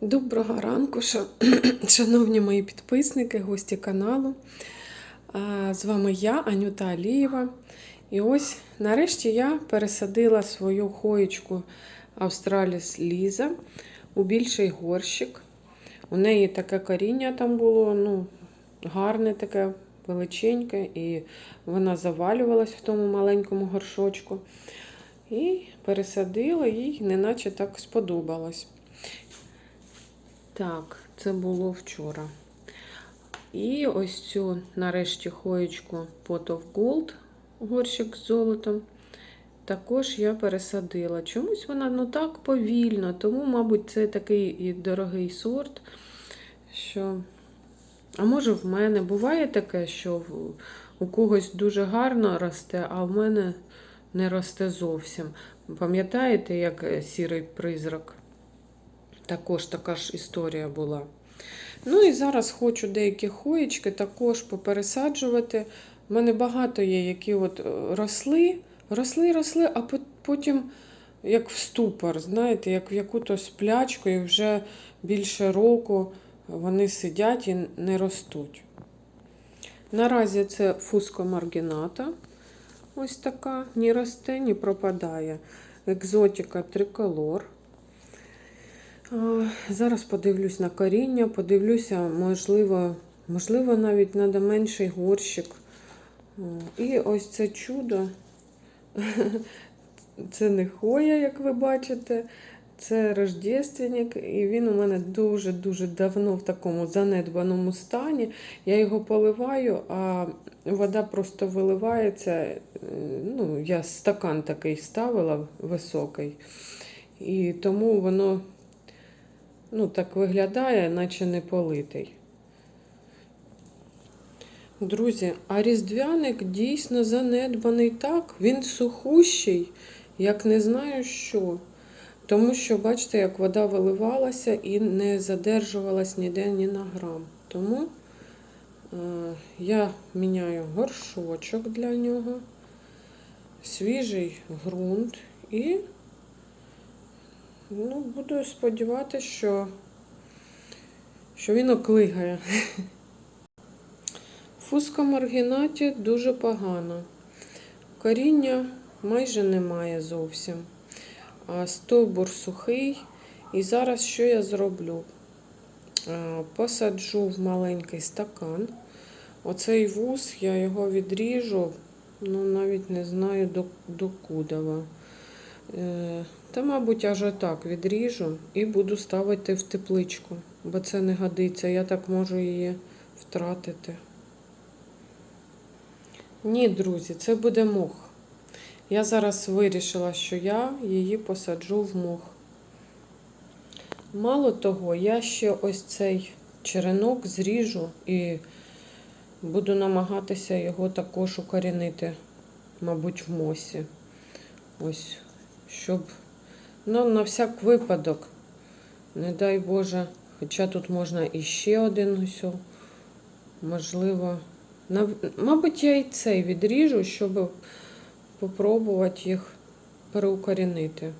Доброго ранку, шановні мої підписники, гості каналу. З вами я, Анюта Алієва. І ось нарешті я пересадила свою хоєчку Австраліс Ліза у більший горщик. У неї таке коріння там було, ну, гарне таке, величеньке, і вона завалювалась в тому маленькому горшочку. І пересадила їй, неначе так сподобалось. Так, це було вчора. І ось цю нарешті хоєчку Pot of Gold, горщик з золотом. Також я пересадила. Чомусь вона ну так повільно, тому, мабуть, це такий і дорогий сорт, що. А може в мене буває таке, що у когось дуже гарно росте, а в мене не росте зовсім. Пам'ятаєте, як е, сірий призрак? Також така ж історія була. Ну і зараз хочу деякі хоєчки також попересаджувати. У мене багато є, які от е, росли, росли, росли, а потім як в ступор, знаєте, як в яку-то сплячку, і вже більше року вони сидять і не ростуть. Наразі це фуско маргіната. Ось така, ні росте, ні пропадає. Екзотика триколор. Зараз подивлюсь на коріння, подивлюся, можливо, можливо, навіть треба менший горщик. І ось це чудо. Це не хоя, як ви бачите. Це рождественник, і він у мене дуже-дуже давно в такому занедбаному стані. Я його поливаю, а вода просто виливається. Е, Ну, я стакан такий ставила високий. І тому воно ну, так виглядає, наче не политий. Друзі, а різдвяник дійсно занедбаний так. Він сухущий, як не знаю що. Тому що, бачите, як вода виливалася і не задержувалась ніде ні на грам. Тому е, я міняю горшочок для нього, свіжий ґрунт і ну, буду сподіватися, що, що він оклигає. Фуска маргінаті дуже погано. Коріння майже немає зовсім. А Стовбур сухий. І зараз що я зроблю? Е, Посаджу в маленький стакан. Оцей вуз, я його відріжу, ну навіть не знаю до, до кудова. Та, мабуть, аж отак відріжу і буду ставити в тепличку, бо це не годиться. Я так можу її втратити. Ні, друзі, це буде мох. Я зараз вирішила, що я її посаджу в мох. Мало того, я ще ось цей черенок зріжу і буду намагатися його також укорінити, мабуть, в мосі. Ось, щоб, ну, на всяк випадок, не дай Боже, хоча тут можна іще один ось, можливо. Нав- Мабуть, я і цей відріжу, щоб попробувати їх переукорінити.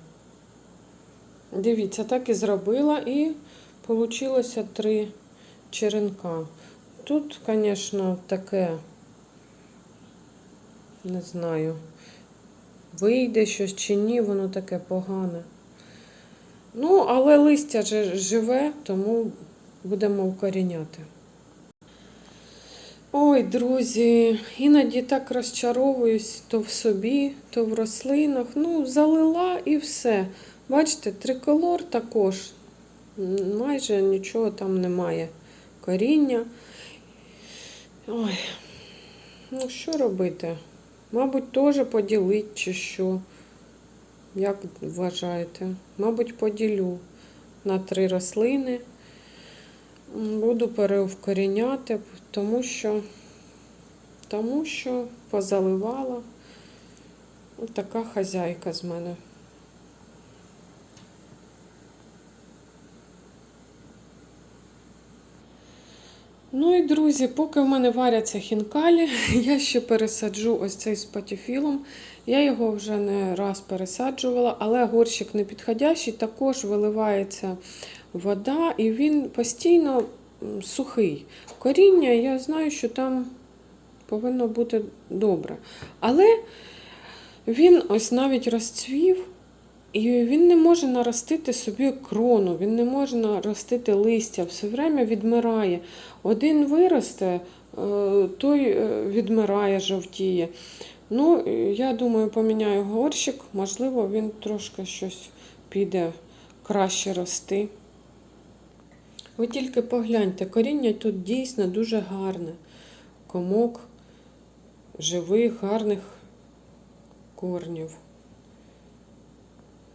Дивіться, так і зробила, і вийшло три черенка. Тут, звісно, таке, не знаю, вийде щось чи ні, воно таке погане. Ну, але листя же живе, тому будемо укоріняти. Ой, друзі, іноді так розчаровуюсь то в собі, то в рослинах. Ну, залила і все. Бачите, триколор також. Майже нічого там немає. Коріння. Ой, ну що робити? Мабуть, теж поділити чи що. Як вважаєте? Мабуть, поділю на три рослини. Буду перевкоріняти, тому що, тому що позаливала. Така хазяйка з мене. Ну і друзі, поки в мене варяться хінкалі, я ще пересаджу ось цей з патіфілом. Я його вже не раз пересаджувала, але горщик не підходящий, також виливається вода, і він постійно сухий. Коріння, я знаю, що там повинно бути добре. Але він ось навіть розцвів, і він не може наростити собі крону, він не може наростити листя, все время відмирає. Один виросте, е, той е, відмирає, жовтіє. Ну, я думаю, поміняю горщик, можливо, він трошки щось піде краще рости. Ви тільки погляньте, коріння тут дійсно дуже гарне. Комок живих, гарних корнів.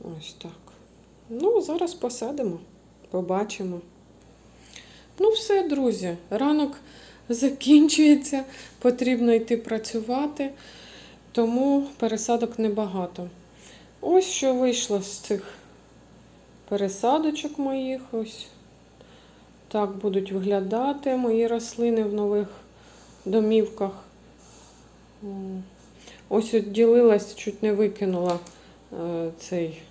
Ось так. Ну, зараз посадимо, побачимо. Ну, все, друзі, ранок закінчується, потрібно йти працювати, тому пересадок небагато. Ось що вийшло з цих пересадочок моїх. Ось так будуть виглядати мої рослини в нових домівках. Ось от ділилась, чуть не викинула е, цей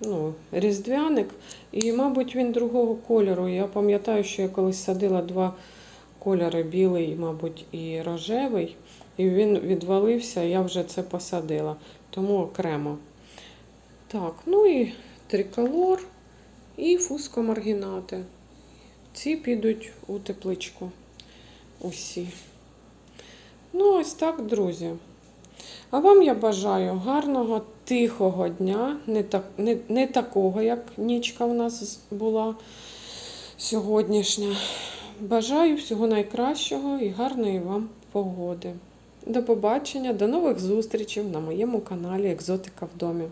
ну, різдвяник. І, мабуть, він другого кольору. Я пам'ятаю, що я колись садила два кольори білий, мабуть, і рожевий. І він відвалився, я вже це посадила. Тому окремо. Так, ну і триколор і фускомаргінати. Ці підуть у тепличку. Усі. Ну, ось так, друзі. А вам я бажаю гарного, тихого дня, не, так, не, не такого, як нічка в нас була сьогоднішня. Бажаю всього найкращого і гарної вам погоди. До побачення, до нових зустрічей на моєму каналі Екзотика в домі.